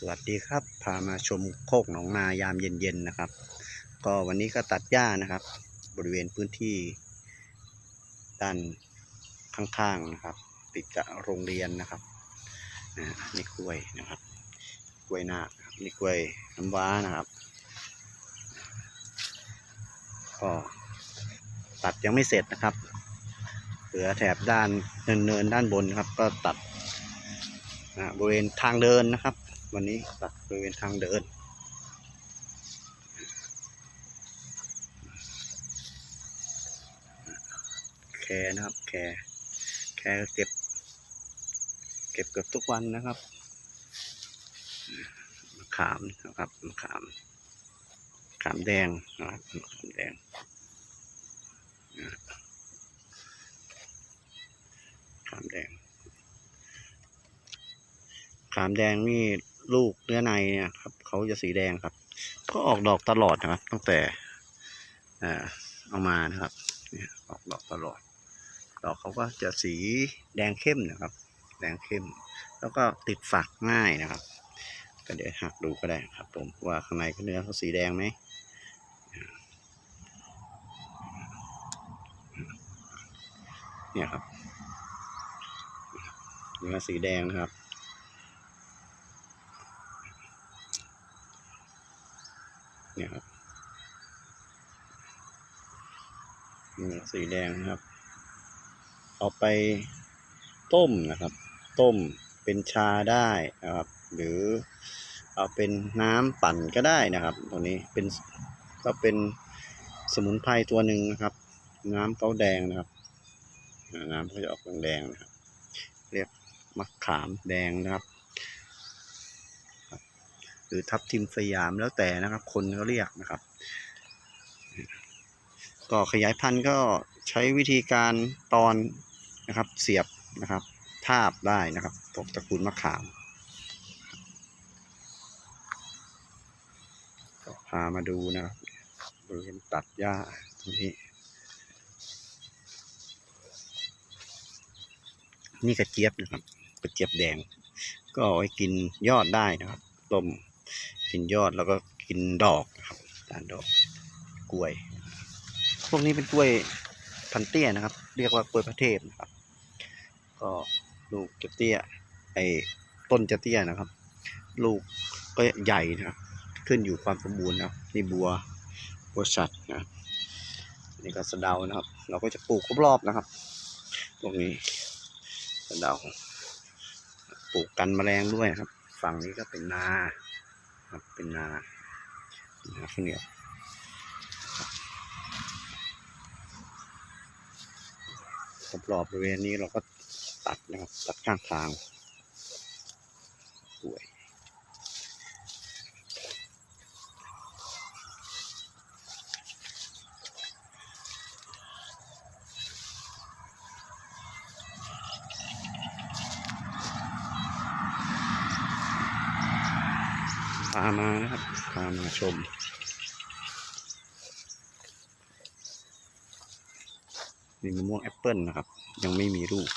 สวัสดีครับ พามาชมโคกหนองนายามเย็นๆนะครับ ก็วันนี้ก็ตัดหญ้านะครับ บริเวณพื้นที่ด้านข้างๆนะครับ ติดกับโรงเรียนนะครับอ่านี่กล้วยนะครับกล้วยนาครับนี่กล้วยน้ำว้านะครับก็ตัดยังไม่เสร็จนะครับ เหลือแถบด้านเนินๆด้านบนครับ ก็ตัดบริเวณทางเดินนะครับ วันนี้ตัดบริเวณทางเดิน แคนะครับ แคแคเก็บ เก็บเกือบทุกวันนะครับมะขามนะครับมะขามขามแดงนะครับมะขามแดงขามแดงขามแดงนี่ ลูกเนื้อในเนี่ยครับเขาจะสีแดงครับ ก็ออกดอกตลอดนะครับ ตั้งแต่เอามานะครับเนี่ยออกดอกตลอด ดอกเขาก็จะสีแดงเข้มนะครับ แดงเข้ม แล้วก็ติดฝักง่ายนะครับ ก็เดี๋ยวหักดูก็ได้ครับ ผมว่าข้างในเนื้อเขาสีแดงไหมเนี่ยครับเนื้อสีแดงนะครับ เนี่ยครับสีแดงนะครับ เอาไปต้มนะครับ ต้มเป็นชาได้นะครับ หรือเอาเป็นน้ำปั่นก็ได้นะครับ ตัวนี้เป็นก็เป็นสมุนไพรตัวหนึ่งนะครับ น้ำเขาแดงนะครับน้ำเขาจะออกแดงๆนะครับ เรียกมะขามแดงนะครับ หรือทับทิมสยามแล้วแต่นะครับ คนเขาเรียกนะครับ ก็ขยายพันธุ์ก็ใช้วิธีการตอนนะครับ เสียบนะครับ ทาบได้นะครับพวกตระกูลมะขามก็พามาดูนะครับบริเวณตัดหญ้าตรงนี้ นี่กระเจี๊ยบนะครับกระเจี๊ยบแดง ก็เอาไว้กินยอดได้นะครับต้ม กินยอดแล้วก็กินดอกครับด้านดอกกล้วย พวกนี้เป็นกล้วยพันเตี้ยนะครับ เรียกว่ากล้วยพระเทพนะครับ ก็ลูกจะเตี้ยไอ้ต้นจะเตี้ยนะครับ ลูกก็ใหญ่นะครับ ขึ้นอยู่ความสมบูรณ์นะครับนี่บัวบัวสัตว์นะนี่ก็สะเดานะครับ เราก็จะปลูกรอบๆนะครับ ตรงนี้สะเดาปลูกกันแมลงด้วยครับ ฝั่งนี้ก็เป็นนา ครับเป็นนานาข้าวเหนียวรอบๆบริเวณนี้เราก็ตัดนะครับตัดข้างทางสวย พามานะครับพามาชม มีมะม่วงแอปเปิลนะครับ ยังไม่มีลูก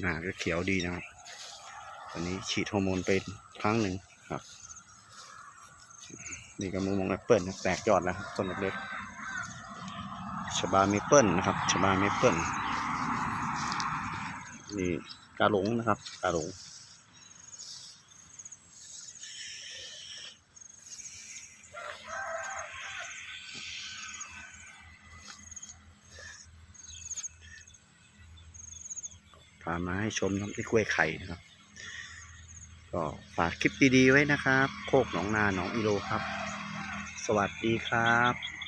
หน้าก็เขียวดีนะครับตอนนี้ฉีดฮอร์โมนไปครั้งหนึ่งครับนี่ก็มะม่วงแอปเปิลนะแตกยอดแล้วครับต้นเล็กชบาเมเปิลนะครับชบาเมเปิล นี่กาหลงนะครับกาหลงพามาให้ชมน้ำที่กล้วยไข่นะครับ ก็ฝากคลิปดีๆไว้นะครับ โคกหนองนาหนองอีโลครับ สวัสดีครับ